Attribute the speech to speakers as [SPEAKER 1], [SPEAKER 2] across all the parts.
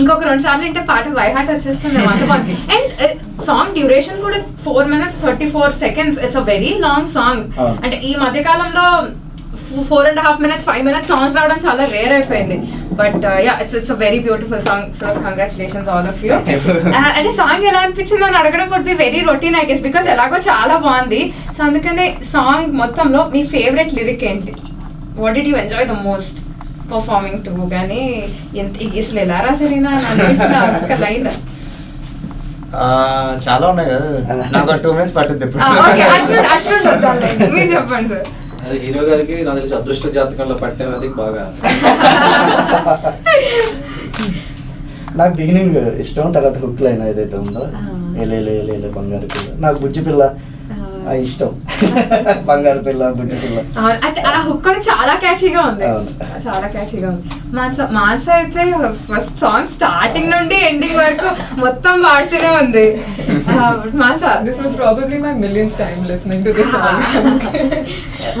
[SPEAKER 1] ఇంకొక రెండు సార్లు వింటే పాట వైహాట్ వచ్చేస్తుంది అండ్ సాంగ్ డ్యూరేషన్ కూడా four minutes thirty four seconds it's a very long
[SPEAKER 2] song.
[SPEAKER 1] అంటే ఈ మధ్య కాలంలో four and half minutes five minutes songs రావడం చాలా రేర్ అయిపోయింది. But yeah it's it's a very beautiful song so congratulations all of you అంటే song ఎలా అనిపించింది అని అడగడం కొద్ది very routine I guess because ఎలాగో చాలా బాగుంది. సో అందుకనే సాంగ్ మొత్తంలో మీ ఫేవరెట్ లిరిక్ ఏంటి? What did you enjoy the most performing to కానీ ఎంత అసలు ఎలా ఒక్క లైన్
[SPEAKER 3] ఆ, చాలా ఉన్నాయి కదా. నాకు టూ మినిట్స్ పట్టుద్ది ఇప్పుడు.
[SPEAKER 1] మీరు చెప్పండి సార్
[SPEAKER 4] అది హీరో గారికి నాకు తెలిసి అదృష్ట జాతకంలో పట్టేది బాగా.
[SPEAKER 2] నాకు బిగినింగ్ ఇష్టం తర్వాత హుక్ లైన్ ఏదైతే ఉందో ఏలేలే బంగారు నాకు బుజ్జి పిల్ల ఇష్టం బంగారు పిల్ల బుజ్జి పిల్ల
[SPEAKER 1] అవును, అయితే ఆ హుక్ కూడా చాలా క్యాచీగా ఉంది
[SPEAKER 2] అవును.
[SPEAKER 1] చాలా క్యాచీగా ఉంది మాన్స మాన్స అయితే ఫస్ట్ సాంగ్ స్టార్టింగ్ నుండి ఎండింగ్ వరకు మొత్తం పాడుతూనే ఉంది మాన్స
[SPEAKER 5] This was probably my millionth time listening to this song.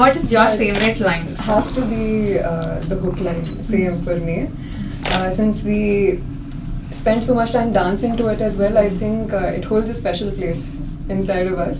[SPEAKER 1] What is your favourite line
[SPEAKER 5] has to be uh, the hook line, same for me. Uh, since we spent so much time dancing to it as well, I think uh, it holds a special place inside of us.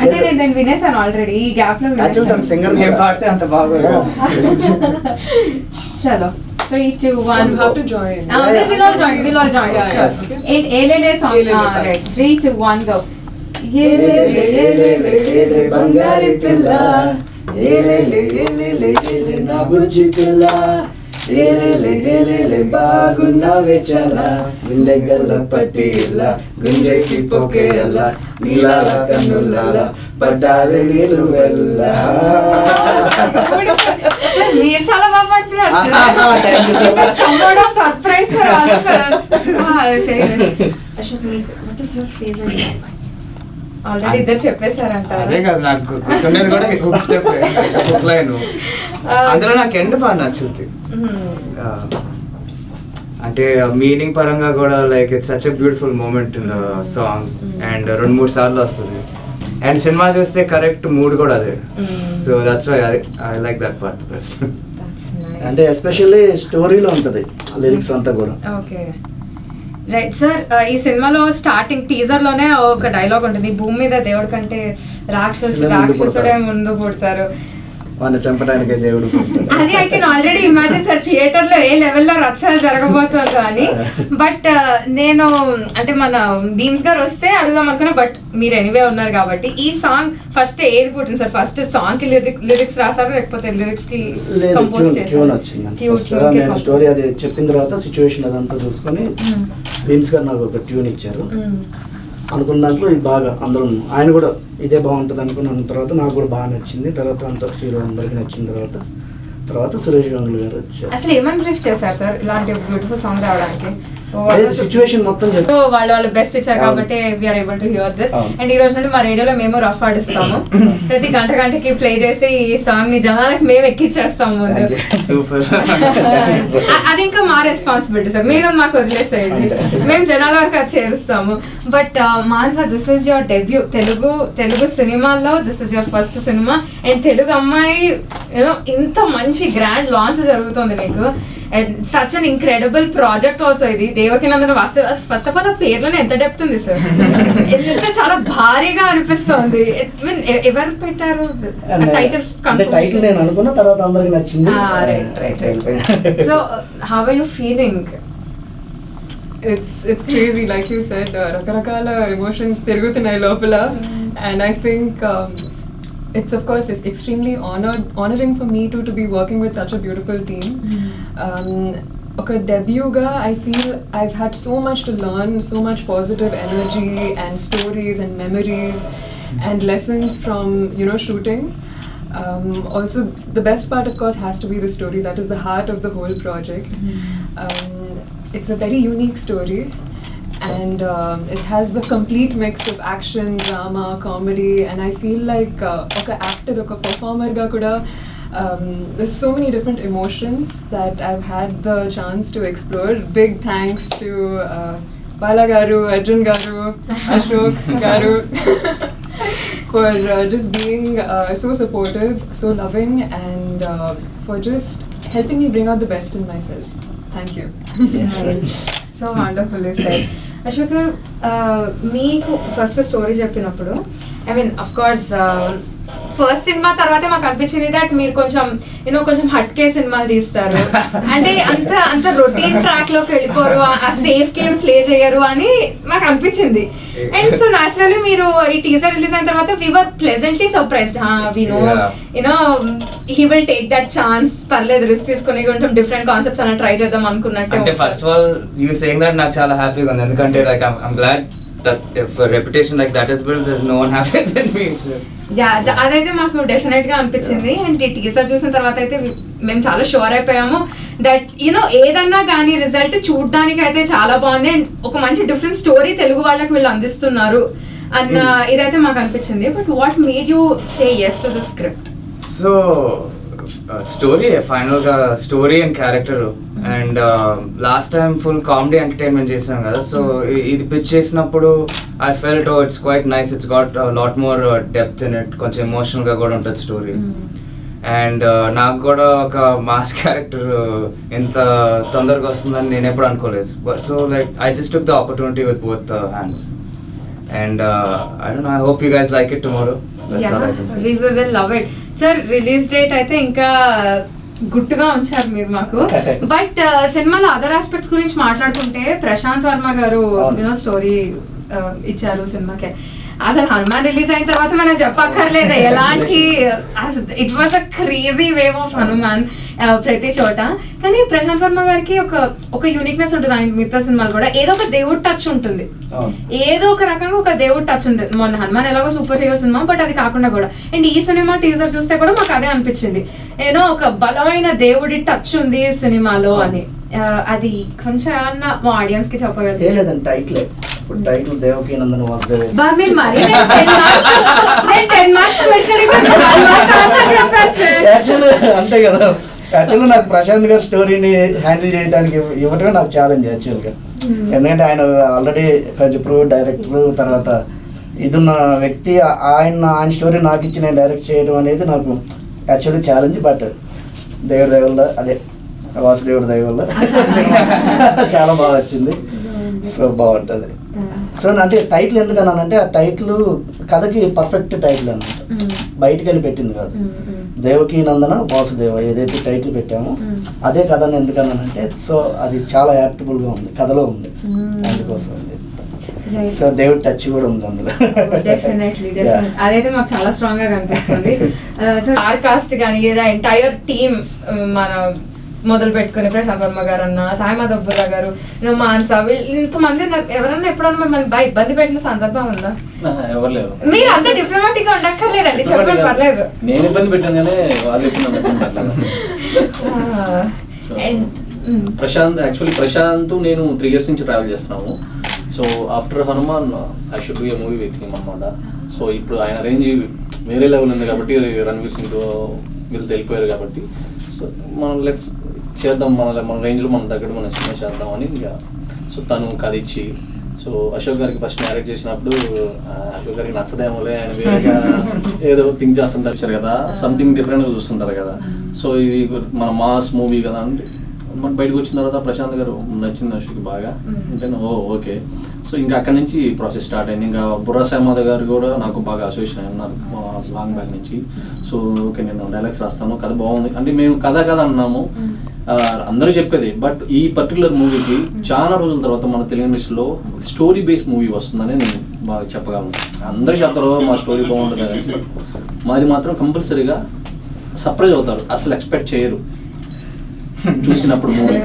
[SPEAKER 1] అంటే నేను నేను వినేసాను already ఈ గ్యాప్లో
[SPEAKER 2] actual తన
[SPEAKER 1] వినేసాను.
[SPEAKER 2] Singer
[SPEAKER 3] ఏం పాడితే అంత బాగోదు
[SPEAKER 1] చలో three two one
[SPEAKER 5] You have to join.
[SPEAKER 1] Will all join will all join
[SPEAKER 5] Yeah,
[SPEAKER 2] yes.
[SPEAKER 5] okay.
[SPEAKER 1] ఏంటి ఏలేలే సాంగ్
[SPEAKER 5] ఏలేలే పాడు.
[SPEAKER 1] Right three two one go
[SPEAKER 2] ఏలేలే, ఏలేలే, ఏలే బంగారి పిల్ల ఏలేలే, ఏలేలే, ఏలే నా బుజ్జి పిల్ల ఏలేలే, ఏలేలే, బాగున్నావే చాలా గుండె గల్ల పట్టి ఇలా గుంజేసి పోకే అలా నీలాల కన్నులాల పడ్డాలి నీళ్ళు వెళ్ళ.
[SPEAKER 1] మీరు చాలా బాగా పాడుతున్నారు అశోక్ మీకు what is your favourite already ఇద్దరు చెప్పేశారంట.
[SPEAKER 3] అదే కదా నాకు గుర్తుండేది కూడా హుక్ స్టెప్ హుక్ లైన్ అందులో నాకు ఎండ్ బాగా నచ్చుద్ది. అంటే మీనింగ్ పరంగా కూడా like it's such a beautiful moment in the song and రెండు మూడు సార్లు వస్తుంది. అండ్ సినిమా చూస్తే కరెక్ట్ మూడ్ కూడా అదే. So that's why I like that part best
[SPEAKER 2] అంటే ఎస్పెషల్లీ స్టోరీలో ఉంటది లిరిక్స్ అంతా కూడా.
[SPEAKER 1] ఓకే రైట్ సార్ ఈ సినిమాలో స్టార్టింగ్ టీజర్లోనే ఒక డైలాగ్ ఉంటుంది భూమి మీద దేవుడి కంటే రాక్షసు రాక్షసుడే. ముందు పుడతారు
[SPEAKER 2] వాడిని చంపడానికి దేవుడు.
[SPEAKER 1] అది I can already imagine sir థియేటర్లో ఏ లెవెల్లో రచ్చ జరగబోతుందో అని. బట్ నేను అంటే మన భీమ్స్ గారు వస్తే అడుగుదాం అనుకున్నా బట్ మీరు ఎనీవే ఉన్నారు కాబట్టి. ఈ సాంగ్ ఫస్ట్ ఏది పుట్టింది సార్ ఫస్ట్ సాంగ్కి లిరిక్స్ రాసారా లేకపోతే
[SPEAKER 2] లిరిక్స్కి
[SPEAKER 1] కంపోజ్
[SPEAKER 2] నేను స్టోరీ అది చెప్పిన తర్వాత సిచ్యువేషన్ అదంతా చూసుకొని బీమ్స్ గారు నాకు ఒక ట్యూన్ ఇచ్చారు. అనుకున్న దాంట్లో ఇది బాగా అందరం ఆయన కూడా ఇదే బాగుంటుంది అనుకున్న తర్వాత నాకు కూడా బాగా నచ్చింది. తర్వాత అంత హీరో అందరికి నచ్చిన తర్వాత తర్వాత సురేష్ గంగులు గారు వచ్చారు.
[SPEAKER 1] అసలు ఏమని బ్రీఫ్ చేశారు సార్? ఇలాంటి బ్యూటిఫుల్ సాంగ్ రావడానికి.
[SPEAKER 2] సిచ్యువేషన్ మొత్తం చెప్పి
[SPEAKER 1] వాళ్ళు వాళ్ళు బెస్ట్ ఇచ్చారు. కాబట్టి we're able to hear
[SPEAKER 2] this.
[SPEAKER 1] And ఈ రోజు నుండి మా రేడియోలో మేము రఫ్ ఆడిస్తాము ప్రతి గంట గంటకి ప్లే చేసి ఈ సాంగ్ని జనాలకు మేము ఎక్కిచ్చేస్తాము ముందు.
[SPEAKER 3] సూపర్
[SPEAKER 1] అ- అది ఇంకా మా రెస్పాన్సిబిలిటీ సార్ మీరు మాకు వదిలేసేయండి. మేము జనాల వరకు అది చేరుస్తాము. But Mansa this is your debut Telugu Telugu సినిమాల్లో this is your first cinema and Telugu అమ్మాయి యూనో ఇంత మంచి గ్రాండ్ లాంచ్ జరుగుతుంది మీకు. Such an incredible project also ఇది. దేవకినందన వాస్తవ ఫస్ట్ ఆఫ్ ఆల్ ఆ పేర్లోనే ఎంత డెప్త్ ఉంది సార్ ఎంత చాలా భారీగా అనిపిస్తోంది. ఎవరు పెట్టారు? టైటిల్
[SPEAKER 2] టైటిల్ నేను అనుకున్న తర్వాత అందరికి నచ్చింది.
[SPEAKER 1] Right right right so how are you feeling
[SPEAKER 5] it's it's crazy like you said uh, రకరకాల ఎమోషన్స్ తిరుగుతున్నాయి లోపల. And i think um, it's of course it's extremely honored honoring for me too to be working with such a beautiful team. Mm. Um, Okay, I feel I've had so much to learn, so much positive energy and stories and memories and lessons from, you know, shooting. Um, also, the best part, of course, has to be the story. That is the heart of the whole project. Mm. Um, it's a very unique story and um, it has the complete mix of action, drama, comedy, and I feel like uh, oka actor, okay, performer ga kuda. Um, there's so many different emotions that I've had the chance to explore. Big thanks to uh, Bala Garu, Arjun Garu, Ashok Garu. for uh, just being uh, so supportive, so loving, and uh, for just helping me bring out the best in myself. Thank you.
[SPEAKER 1] Yes. so wonderfully said. Ashok మీకు first story చెప్పినప్పుడు I mean of course first cinema తర్వాతే మాకు అనిపించింది that మీరు కొంచెం you know కొంచెం హట్కే సినిమాలు తీస్తారు. అంటే అంత అంత రొటీన్ ట్రాక్లోకి వెళ్ళిపోరు ఆ- సేఫ్ గేమ్ ప్లే చేయరు అని మాకు అనిపించింది. అండ్ సో న్యాచురల్లీ మీరు ఈ టీజర్ రిలీజ్ అయిన తర్వాత we were pleasantly surprised we know. You know he will take that chance పర్లేదు రిస్క్ తీసుకుని కొంచెం డిఫరెంట్ కాన్సెప్ట్స్ అలా ట్రై చేద్దాం అనుకున్నట్టే.
[SPEAKER 3] అంటే. First of all you saying that నాకు చాలా హ్యాపీగా ఉంది. ఎందుకంటే like I'm glad that if reputation like that is build this no one happy then me
[SPEAKER 1] yeah the- అదైతే మాకు డెఫినెట్గా అనిపించింది అండ్ ఈ టీజర్ చూసిన తర్వాత అయితే మేము చాలా షూర్ అయిపోయాము దట్ యూనో ఏదన్నా కానీ రిజల్ట్ చూడడానికి అయితే చాలా బాగుంది. అండ్ ఒక మంచి డిఫరెంట్ స్టోరీ తెలుగు వాళ్ళకి వీళ్ళు అందిస్తున్నారు అన్న ఇదైతే మాకు అనిపించింది. But what made you say yes to the
[SPEAKER 3] script so story ఫైనల్గా story and character and last time full comedy entertainment చేసాం కదా. సో ఇది పిచ్ చేసినప్పుడు I felt it's quite nice it's got lot more depth in it కొంచెం ఎమోషనల్గా కూడా ఉంటుంది story and నాకు కూడా ఒక మాస్ క్యారెక్టర్ ఎంత తొందరగా వస్తుందని నేను ఎప్పుడు అనుకోలేదు. So like I just took the opportunity with both hands and I don't I hope you guys like it tomorrow
[SPEAKER 1] we will love it sir release date అయితే ఇంకా గుట్టుగా ఉంచారు మీరు మాకు. బట్ సినిమాలో అదర్ ఆస్పెక్ట్స్ గురించి మాట్లాడుకుంటే ప్రశాంత్ వర్మ గారు. యూనో స్టోరీ ఇచ్చారు సినిమాకి. అసలు హనుమాన్ రిలీజ్ అయిన తర్వాత మనం చెప్పక్కర్లేదు. ఎలాంటి it was a crazy wave of Hanuman. ప్రతి చోట. కానీ ప్రశాంత్ వర్మ గారికి ఒక ఒక యూనిక్నెస్ ఉంటుంది ఆయన మిగతా సినిమాలు కూడా. ఏదో ఒక దేవుడు టచ్ ఉంటుంది. ఏదో ఒక రకంగా ఒక దేవుడు టచ్ ఉంటుంది మొన్న హనుమాన్ ఎలాగో సూపర్ హీరో సినిమా బట్ అది కాకుండా కూడా. అండ్ ఈ సినిమా టీజర్ చూస్తే కూడా మాకు అదే అనిపించింది. ఏదో ఒక బలమైన దేవుడి టచ్ ఉంది సినిమాలో అని. అది కొంచెం మా
[SPEAKER 2] ఆడియన్స్కి
[SPEAKER 1] చెప్పగలరు?
[SPEAKER 2] టైటిల్ ఇప్పుడు టైటిల్ దేవకి నందన వాసుదేవ. అంతే కదా. యాక్చువల్లీ నాకు ప్రశాంత్ గారి స్టోరీని హ్యాండిల్ చేయడానికి ఇవ్వ- ఇవ్వటమే నాకు ఛాలెంజ్ యాక్చువల్గా. ఎందుకంటే ఆయన ఆల్రెడీ కొంచెం ప్రూవ్ డైరెక్టర్ తర్వాత ఇదున్న వ్యక్తి ఆ- ఆయన ఆయన స్టోరీ నాకు ఇచ్చి నేను డైరెక్ట్ చేయడం అనేది నాకు యాక్చువల్లీ ఛాలెంజ్ బట్ దేవుడి దయ వల్ల అదే వాసుదేవుడి దయ వల్ల. సినిమా చాలా బాగా వచ్చింది. సో బాగుంటుంది. సో అంటే టైటిల్ ఎందుకు అన్నానంటే ఆ టైటిల్ కథకి పర్ఫెక్ట్ టైటిల్ అన్నమాట. బయటికి వెళ్ళి పెట్టింది కాదు. దేవకీ నందన వాసుదేవ ఏదైతే టైటిల్ పెట్టామో. అదే కథను ఎందుకన్నానంటే సో అది చాలా యాప్టబుల్గా ఉంది కథలో ఉంది. అందుకోసం సో దేవుడి టచ్ కూడా ఉంది అందులో.
[SPEAKER 1] Definitely
[SPEAKER 2] Yeah.
[SPEAKER 1] అదైతే మాకు చాలా స్ట్రాంగ్గా కనిపిస్తుంది. సో ఆర్ కాస్ట్ కానీ లేదా ఎంటైర్ టీమ్ మన మొదలు పెట్టుకుని ప్రశాంత్ వర్మ గారు అన్న సాయి మాధవ్బుర్రా గారు మాన్స ఇంతమంది. ఎవరన్నా ఎప్పుడన్నా మిమ్మల్ని ఇబ్బంది పెట్టిన సందర్భం ఉందా? మీరు అంత డిప్లొమాటిక్గా ఉండక్కర్లేదండి చెప్పండి పర్లేదు.
[SPEAKER 4] నేను ఇబ్బంది పెట్టాను కానీ వాళ్ళు ప్రశాంత్ యాక్చువల్లీ ప్రశాంత్ నేను త్రీ ఇయర్స్ నుంచి ట్రావెల్ చేస్తున్నాము so after Hanuman I should do a movie with him అనమాట సో ఇప్పుడు ఆయన రేంజ్ వేరే లెవెల్ ఉంది కాబట్టి రణవీర్ సింగ్తో వీళ్ళు తెలిపోయారు కాబట్టి. సో మనం లెట్స్ చేద్దాం మన మన రేంజ్లో మన దగ్గర మనం సినిమా చేద్దామని ఇంకా సో తను కథ ఇచ్చి సో అశోక్ గారికి ఫస్ట్ మ్యారేజ్ చేసినప్పుడు అశోక్ గారికి నచ్చదేమోలే ఆయన వేరేగా ఏదో థింక్ చేస్తుంటారు కదా సంథింగ్ డిఫరెంట్గా చూస్తుంటారు కదా. సో ఇది మన మాస్ మూవీ కదా అంటే మన బయటకు వచ్చిన తర్వాత ప్రశాంత్ గారు నచ్చింది అశోక్ బాగా. అంటే ఓ ఓకే. సో ఇంకా అక్కడి నుంచి ప్రాసెస్ స్టార్ట్ అయింది. ఇంకా బుర్రా సామాద గారు కూడా నాకు బాగా అసోసియేషన్ అయి ఉన్నారు లాంగ్ బ్యాక్ నుంచి. సో ఓకే నేను డైలాగ్స్ రాస్తాను. కథ బాగుంది. అంటే మేము కథ కథ అన్నాము. అందరూ చెప్పేది. బట్ ఈ పర్టికులర్ మూవీకి చాలా రోజుల తర్వాత మన తెలుగు ఇండస్ట్రీలో స్టోరీ బేస్డ్ మూవీ వస్తుందని నేను బాగా చెప్పగలను. అందరూ చెప్తారు "ఓ, మా స్టోరీ బాగుంటుంది అని. మాది మాత్రం కంపల్సరీగా సర్ప్రైజ్ అవుతారు. అసలు ఎక్స్పెక్ట్ చేయరు. చూసినప్పుడు మూవీ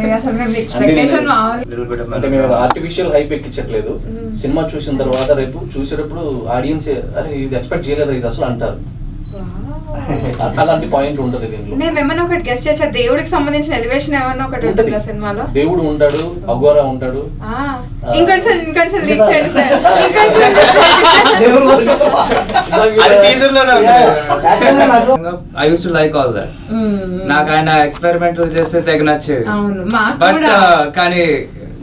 [SPEAKER 4] అంటే మేము ఆర్టిఫిషియల్ హైప్ ఎక్కించట్లేదు.
[SPEAKER 1] Mm.
[SPEAKER 4] సినిమా చూసిన తర్వాత రేపు చూసేటప్పుడు ఆడియన్స్ అరే ఇది ఎక్స్పెక్ట్ చేయలేదు ఇది అసలు అంటారు. అలాంటి పాయింట్ ఉంటుంది దీంట్లో.
[SPEAKER 1] మేము ఏమన్నా ఒకటి గెస్ట్ చేయొచ్చా? దేవుడికి సంబంధించిన ఎలివేషన్ ఏమన్నా ఒకటి ఉంటుంది ఆ సినిమాలో?
[SPEAKER 4] దేవుడు ఉంటాడు అఘోరా ఉంటాడు.
[SPEAKER 1] ఆ, ఇంకొంచెం ఇంకొంచెం లీక్ చేయండి sir.
[SPEAKER 2] I use
[SPEAKER 3] to like all
[SPEAKER 2] that hmm. నాకు
[SPEAKER 3] ఆయన ఎక్స్పెరిమెంటల్ చేస్తే తెగ నచ్చేవి.
[SPEAKER 1] మాకు
[SPEAKER 3] బట్
[SPEAKER 1] కూడా.
[SPEAKER 3] కానీ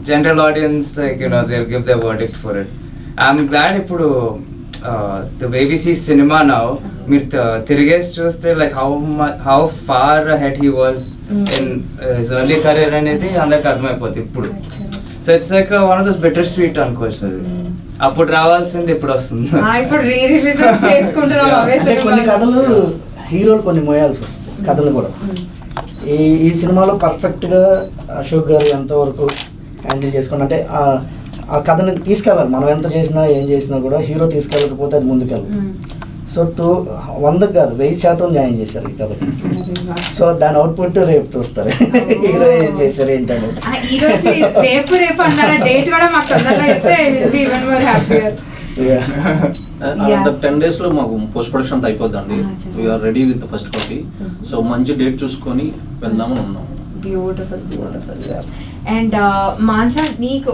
[SPEAKER 3] general audience like you know they give the verdict for it I'm glad ఇప్పుడు ద సినిమా నౌ మీరు తిరిగేసి చూస్తే like how how far ahead he was in his early career అనేది అందరికి అర్థమైపోతుంది ఇప్పుడు. So it's like one of those better sweet అనుకోవచ్చు అది అప్పుడు రావాల్సింది ఇప్పుడు వస్తుంది.
[SPEAKER 1] ఆ, ఇప్పుడు రీ రిలీజెస్ చేసుకుంటున్నాం అవే
[SPEAKER 2] అంటే కొన్ని. కథలు హీరోలు కొన్ని మోయాల్సి వస్తుంది కథలు కూడా. ఈ ఈ సినిమాలో పర్ఫెక్ట్గా అశోక్ గారు ఎంతవరకు హ్యాండిల్ చేసుకుని అంటే ఆ ఆ కథని తీసుకెళ్ళాలి. మనం ఎంత చేసినా ఏం చేసినా కూడా హీరో తీసుకెళ్ళకపోతే అది ముందుకెళ్ళదు.
[SPEAKER 1] మ్మ్.
[SPEAKER 2] సో టూ వందకు కాదు వెయ్యి శాతం న్యాయం చేశారు ఈ సో దాని అవుట్పుట్ రేపు చూస్తారు. హీరో ఏం చేశారు ఏంటనేది.
[SPEAKER 1] ఆ, ఈ రోజు రేపు రేపు అన్నారా డేట్ కూడా మాకు తొందరగా చెప్తే ఈవెన్ మోర్ హ్యాపీయర్
[SPEAKER 4] అంత టెన్ డేస్లో మాకు post production అయిపోద్దండి. We're ready with first copy so మంచి డేట్ చూసుకొని వెళ్దామని ఉన్నాం.
[SPEAKER 1] బ్యూటిఫుల్ బ్యూటిఫుల్ అండ్ మాన్సా నీకు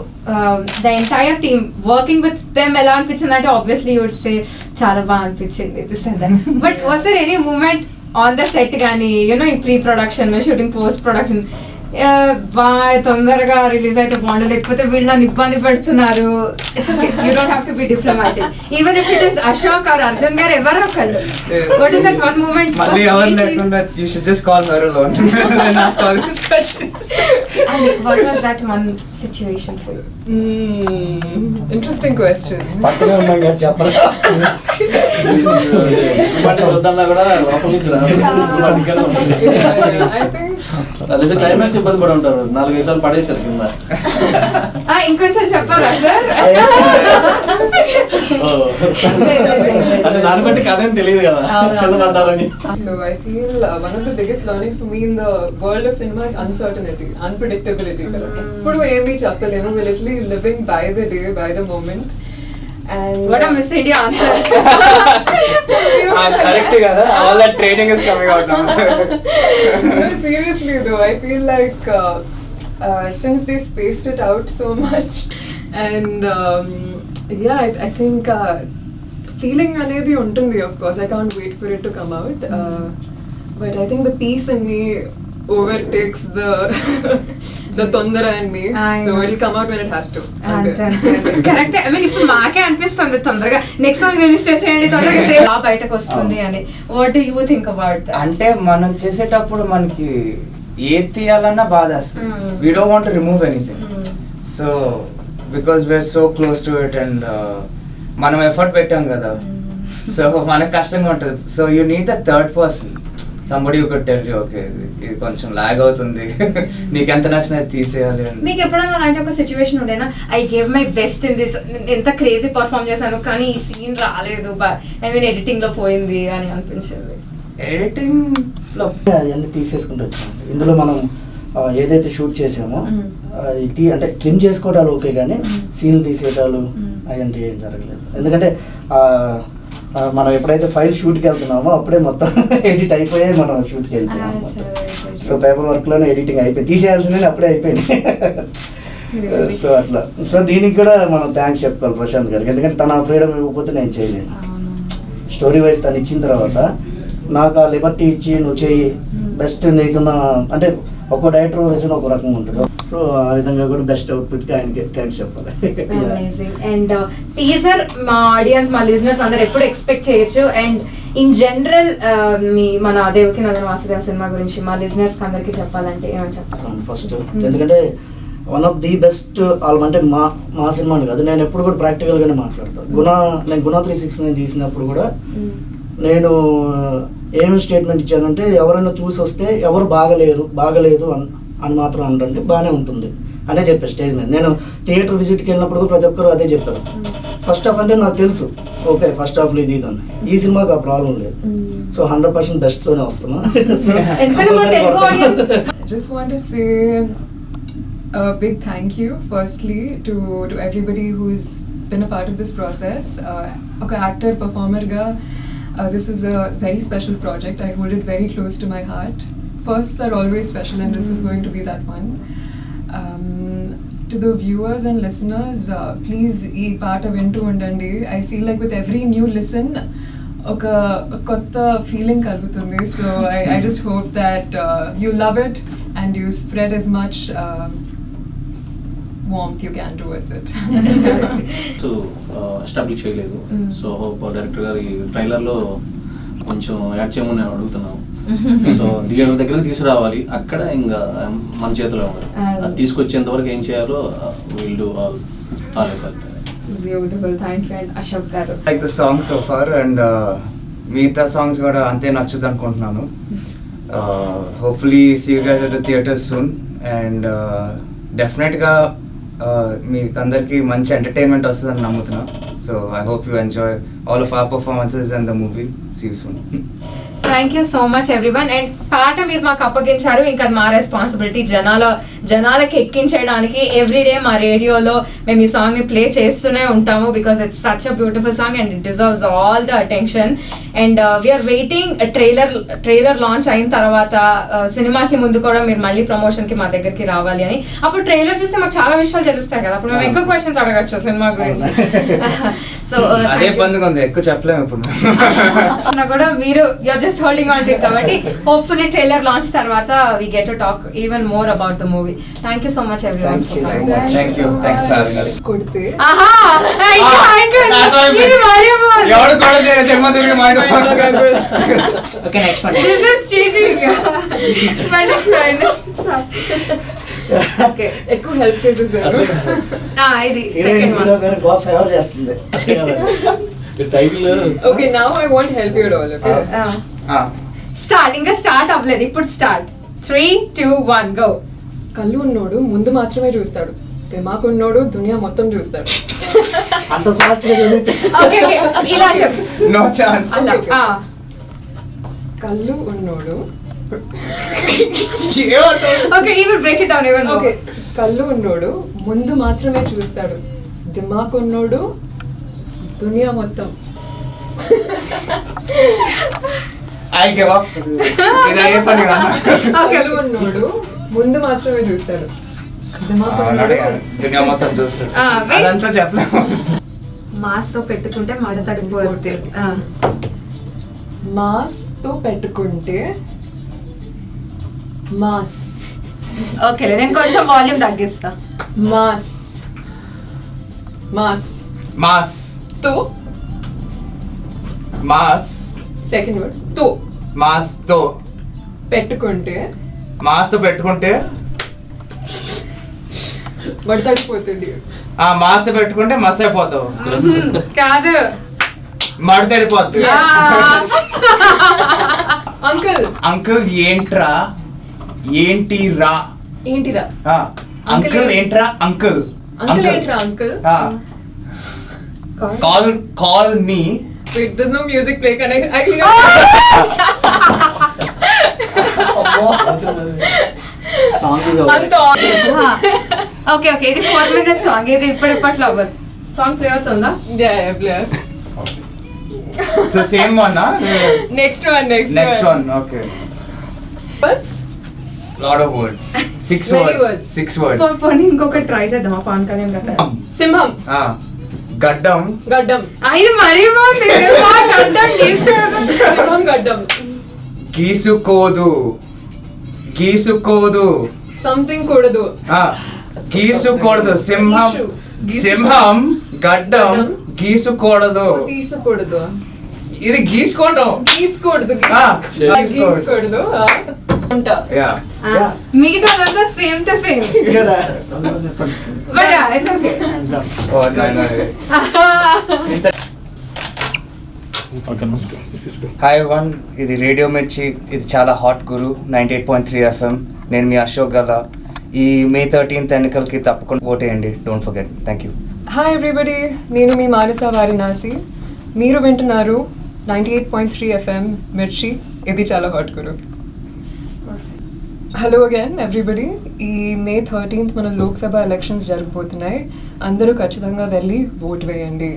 [SPEAKER 1] the entire team working with them ఎలా అనిపించింది? అంటే ఆబ్వియస్లీ వుడ్ సే చాలా బాగా అనిపించింది this and but was there any moment on the set కానీ యూనో ఈ pre production shooting post production తొందరగా రిలీజ్ అయితే బాగుండు. లేకపోతే వీళ్ళని ఇబ్బంది పెడుతున్నారు. It's okay you don't have to be diplomatic even if it is Ashok or Arjun garu ఎవరో ఒకళ్ళు. What is that one moment
[SPEAKER 3] మళ్ళీ ఎవరు లేకుండా you should just call
[SPEAKER 1] And what was that one situation for you?
[SPEAKER 5] Mm, interesting question.
[SPEAKER 2] పక్కనే ఉన్నాం కదా చెప్పరు
[SPEAKER 4] ఇప్పటి వద్దన్నా కూడా లోపల నుంచి రాదు.
[SPEAKER 5] I think
[SPEAKER 4] అదైతే క్లైమాక్స్ ఇబ్బంది పడి ఉంటారు నాలుగైదు సార్లు పడేసారు కింద
[SPEAKER 1] Ah, ఇంకొంచెం చెప్పాలా సార్
[SPEAKER 4] ఓ. అంటే దాన్ని బట్టి కథ ఏం తెలియదు కదా
[SPEAKER 1] అవును,
[SPEAKER 4] కింద
[SPEAKER 1] అవును.
[SPEAKER 4] పడ్డారని
[SPEAKER 5] so. I feel uh, one of the biggest learnings for me in the world of cinema is uncertainty, unpredictability. ఎప్పుడు ఏమీ చెప్పలేము we're literally living by the day, by the moment. And
[SPEAKER 1] What a Miss India answer.
[SPEAKER 3] Correct కదా all that training is coming out now
[SPEAKER 5] no, seriously though, I feel like uh, uh, since they spaced it out so much, and um, yeah, I, I think uh, feeling అనేది ఉంటుంది of course. I can't wait for it to come out, uh, but I think the peace in me overtakes the the tondara in me,
[SPEAKER 1] I
[SPEAKER 5] so
[SPEAKER 1] know.
[SPEAKER 5] it'll come out when it has to.
[SPEAKER 1] Correct I mean ఇప్పుడు మాకే అనిపిస్తుంది తొందరగా. Next song release చేసేయండి తొందరగా బయటకు వస్తుంది అని. What do you think about
[SPEAKER 3] అంటే మనం చేసేటప్పుడు మనకి ఏది తీయాలన్నా బాధ వస్తుంది. We don't want remove anything so because we're so close to it and మనం ఎఫర్ట్ పెట్టాం కదా. సో మనకు కష్టంగా ఉంటుంది. So you need the third person somebody ఒక టెల్ ఓకే ఇది కొంచెం లాగ్ అవుతుంది. నీకు ఎంత నచ్చినది తీసేయాలి అని.
[SPEAKER 1] మీకు ఎప్పుడైనా అలాంటి ఒక సిచ్యువేషన్ ఉండేనా? I gave my best in this ఎంత క్రేజీ పర్ఫామ్ చేశాను కానీ ఈ సీన్ రాలేదు. ఐ మీన్ ఎడిటింగ్లో పోయింది అని అనిపించింది.
[SPEAKER 3] ఎడిటింగ్లో
[SPEAKER 2] అవన్నీ తీసేసుకుంటూ ఇందులో మనం ఏదైతే షూట్ చేసామో ఇది అంటే ట్రిమ్ చేసుకోవడాలు ఓకే కానీ. సీన్లు తీసేయడాలు
[SPEAKER 1] Mm.
[SPEAKER 2] అలాంటివి ఏం జరగలేదు. ఎందుకంటే మనం ఎప్పుడైతే ఫైల్ షూట్కి వెళ్తున్నామో అప్పుడే మొత్తం ఎడిట్ అయిపోయాయి మనం షూట్కి.
[SPEAKER 1] సరే,
[SPEAKER 2] సో పేపర్ వర్క్లోనే ఎడిటింగ్ అయిపోయి తీసేయాల్సిందే అప్పుడే అయిపోయింది? సో అట్లా. సో దీనికి కూడా మనం థ్యాంక్స్ చెప్పుకోవాలి ప్రశాంత్ గారికి. ఎందుకంటే తన ఫ్రీడమ్ ఇవ్వకపోతే నేను చేయలేను. స్టోరీ వైజ్ తను ఇచ్చిన తర్వాత నాకు ఆ లిబర్టీ ఇచ్చి నువ్వు చెయ్యి. బెస్ట్ నీకున్న అంటే ఒక్కో డైరెక్టర్ వేసిన ఒక రకంగా ఉంటుంది సో ఆ విధంగా కూడా బెస్ట్ అవుట్పుట్కి ఆయనకి థ్యాంక్స్ చెప్పాలి.
[SPEAKER 1] అండ్ టీజర్ uh, మా ఆడియన్స్ మా లిజనర్స్ అందరు ఎప్పుడు ఎక్స్పెక్ట్ చేయొచ్చు. అండ్ ఇన్ జనరల్ మీ మన దేవకి నందన వాసుదేవ సినిమా గురించి మా లిజనర్స్ అందరికి చెప్పాలంటే ఏమని చెప్తారు?
[SPEAKER 2] ఫస్ట్ ఎందుకంటే one of the best album అంటే మా మా సినిమా అని కాదు. నేను ఎప్పుడు కూడా ప్రాక్టికల్గానే మాట్లాడతాను. గుణ నేను గుణ త్రీ సిక్స్ నేను తీసినప్పుడు కూడా నేను ఏమి స్టేట్మెంట్ ఇచ్చానంటే ఎవరైనా చూసి వస్తే ఎవరు బాగలేరు బాగలేదు అని అని మాత్రం అనరండి బాగానే ఉంటుంది. అనే చెప్పాను స్టేజ్ మీద. నేను థియేటర్ విజిట్కి వెళ్ళినప్పుడు ప్రతి ఒక్కరు అదే చెప్పారు. ఫస్ట్ హాఫ్ అంటే నాకు తెలుసు. ఓకే ఫస్ట్ హాఫ్లో ఇది ఇది అని. ఈ సినిమాకి ఆ ప్రాబ్లం లేదు. సో హండ్రెడ్ పర్సెంట్ బెస్ట్లోనే వస్తున్నా.
[SPEAKER 5] a big thank you, firstly, to, to everybody who's been a part of this process. Uh, ఒక యాక్టర్ పర్ఫార్మర్గా Uh, this is a very special project. I hold it very close to my heart. Firsts are always special, and this is going to be that one. Um, to the viewers and listeners, uh, please ఈ పాట వింటూ ఉండండి I feel like with every new listen ఒక కొత్త feeling కలుగుతుంది so I I just hope that you love it and you spread as much warmth you can towards it
[SPEAKER 4] so establish చేయలేదు.
[SPEAKER 5] Mm.
[SPEAKER 4] So hope director గారి ట్రైలర్లో కొంచెం add చేయమని నేను అడుగుతున్నాను సో థియేటర్ దగ్గర తీసుకురావాలి. అక్కడ ఇంకా మన చేతిలో ఉంది అది. తీసుకొచ్చేంత వరకు ఏం చేయాలో will do all all
[SPEAKER 1] effort beautiful thank you and Ashok
[SPEAKER 3] garu. Like the song so far and మిగతా సాంగ్స్ కూడా అంతే నచ్చుద్ది అనుకుంటున్నాను. Hopefully see guys at the theatre soon and డెఫినెట్గా మీకు అందరికీ మంచి ఎంటర్టైన్మెంట్ వస్తుందని నమ్ముతున్నా. So I hope you enjoy all of our performances and the movie see soon
[SPEAKER 1] thank you so much everyone and పాట మీరు మాకు అప్పగించారు. ఇంకా మా రెస్పాన్సిబిలిటీ జనాల జనాలకి ఎక్కించడానికి ఎవ్రీడే మా రేడియోలో మేము ఈ సాంగ్ని ప్లే చేస్తూనే ఉంటాము because it's such a beautiful song and it deserves all the attention and we are waiting trailer trailer launch అయిన తర్వాత uh, సినిమాకి ముందు కూడా మీరు మళ్ళీ ప్రమోషన్కి మా దగ్గరికి రావాలి అని. అప్పుడు ట్రైలర్ చూస్తే మాకు చాలా విషయాలు తెలుస్తాయి కదా. అప్పుడు మేము ఎక్కువ క్వశ్చన్స్ అడగచ్చు సినిమా గురించి. సో
[SPEAKER 3] అదే పండుగ ఉంది. ఎక్కువ చెప్పలేము ఇప్పుడు.
[SPEAKER 1] కూడా మీరు you are just holding on to కాబట్టి హోప్ఫుల్లీ ట్రైలర్ లాంచ్ తర్వాత we get to talk even more about the movie
[SPEAKER 2] thank you so much.
[SPEAKER 5] ఎక్కువ హెల్ప్ చేసేసారు
[SPEAKER 1] ఇది
[SPEAKER 2] second
[SPEAKER 4] one
[SPEAKER 5] okay now I want help you all okay
[SPEAKER 1] start ఇంకా start అవ్వలేదు. ఇప్పుడు start three two one go
[SPEAKER 5] కళ్ళు ఉన్నోడు ముందు మాత్రమే చూస్తాడు. దిమాకు ఉన్నోడు దునియా మొత్తం చూస్తాడు.
[SPEAKER 2] అంత ఫాస్ట్గా చదివితే
[SPEAKER 1] ఓకే ఓకే. ఇలా చెప్పు.
[SPEAKER 3] నో ఛాన్స్
[SPEAKER 1] అలా.
[SPEAKER 5] కళ్ళు ఉన్నోడు.
[SPEAKER 1] Okay more.
[SPEAKER 5] ఓకే కళ్ళు ఉన్నోడు ముందు మాత్రమే చూస్తాడు. దిమాకు ఉన్నోడు దునియా మొత్తం.
[SPEAKER 3] ఐ గివ్ అప్ ఇది పని కాదు.
[SPEAKER 5] కళ్ళు ఉన్నోడు ముందు మాత్రమే చూస్తాడు.
[SPEAKER 3] అదంతా చెప్పలేము.
[SPEAKER 1] మాస్తో పెట్టుకుంటే మడ Ah.
[SPEAKER 5] మాస్తో పెట్టుకుంటే మాస్.
[SPEAKER 1] ఓకేలే నేను కొంచెం వాల్యూమ్ తగ్గిస్తా.
[SPEAKER 5] మాస్. మాస్.
[SPEAKER 3] మాస్.
[SPEAKER 5] తో.
[SPEAKER 3] మాస్.
[SPEAKER 5] Second word. తో.
[SPEAKER 3] మాస్తో.
[SPEAKER 5] పెట్టుకుంటే
[SPEAKER 3] మాస్తో పెట్టుకుంటే
[SPEAKER 5] మడతడిపోతుంది
[SPEAKER 3] ఆ మాస్తో పెట్టుకుంటే మస్ అయిపోతావు.
[SPEAKER 1] కాదు.
[SPEAKER 3] మడతడిపోద్ది
[SPEAKER 1] Ah.
[SPEAKER 5] అంకుల్.
[SPEAKER 3] అంకుల్ ఏంట్రా? ఏంటి రా
[SPEAKER 5] ఏంటిరా
[SPEAKER 3] అంకుల్ ఏంట్రా? అంకుల్.
[SPEAKER 5] అంకుల్ ఏంట్రా uncle?
[SPEAKER 3] Call call me
[SPEAKER 5] Wait, there's no music playing. Can I? I hear. Song
[SPEAKER 1] okay okay ఇది ఫోర్ మినిట్స్ సాంగ్ ఇది ఇప్పుడు ఇప్పట్లో అవ్వదు. సాంగ్ ప్లే అవుతుందా?
[SPEAKER 5] Blur.
[SPEAKER 3] So same one
[SPEAKER 5] Next one, next,
[SPEAKER 3] next
[SPEAKER 5] one.
[SPEAKER 3] One okay
[SPEAKER 5] What's?
[SPEAKER 3] Lot of
[SPEAKER 5] words
[SPEAKER 3] six
[SPEAKER 5] words.
[SPEAKER 3] Six words
[SPEAKER 1] పోనీ ఇంకొకటి try చేద్దామా పవన్ కళ్యాణ్ గట్ట
[SPEAKER 5] సింహం.
[SPEAKER 3] గడ్డం.
[SPEAKER 5] గడ్డం.
[SPEAKER 1] అది మరీ బాగుంది? గడ్డం.
[SPEAKER 5] సింహం గడ్డం.
[SPEAKER 3] గీసుకోదు. గీసుకోదు.
[SPEAKER 5] సంథింగ్ కూడదు.
[SPEAKER 3] ఆ, గీసుకోకూడదు. సింహం. సింహం గడ్డం. గీసుకోకూడదు.
[SPEAKER 5] తీసుకోకూడదు
[SPEAKER 3] ఇది గీసుకోవటం. యా.
[SPEAKER 1] ఆ, మిగతాదంతా same to same
[SPEAKER 2] Idera?
[SPEAKER 1] But
[SPEAKER 3] it's okay. Hi one ఇది రేడియో మిర్చి. ఇది చాలా హాట్ గురు. Ninety eight point three FM నేను మీ అశోక్ గల ఈ మే థర్టీన్త్ ఎన్నికలకి తప్పకుండా ఓటేయండి. Don't forget thank you
[SPEAKER 5] hi everybody నేను మీ మానస వారణాసి. మీరు వింటున్నారు ninety eight point three FM Mirchi. ఇది చాలా హాట్ గురు. హలో అగైన్ ఎవ్రీబడి ఈ మే థర్టీన్త్ మన లోక్సభ ఎలక్షన్స్ జరగబోతున్నాయి. అందరూ ఖచ్చితంగా వెళ్ళి ఓట్ వేయండి.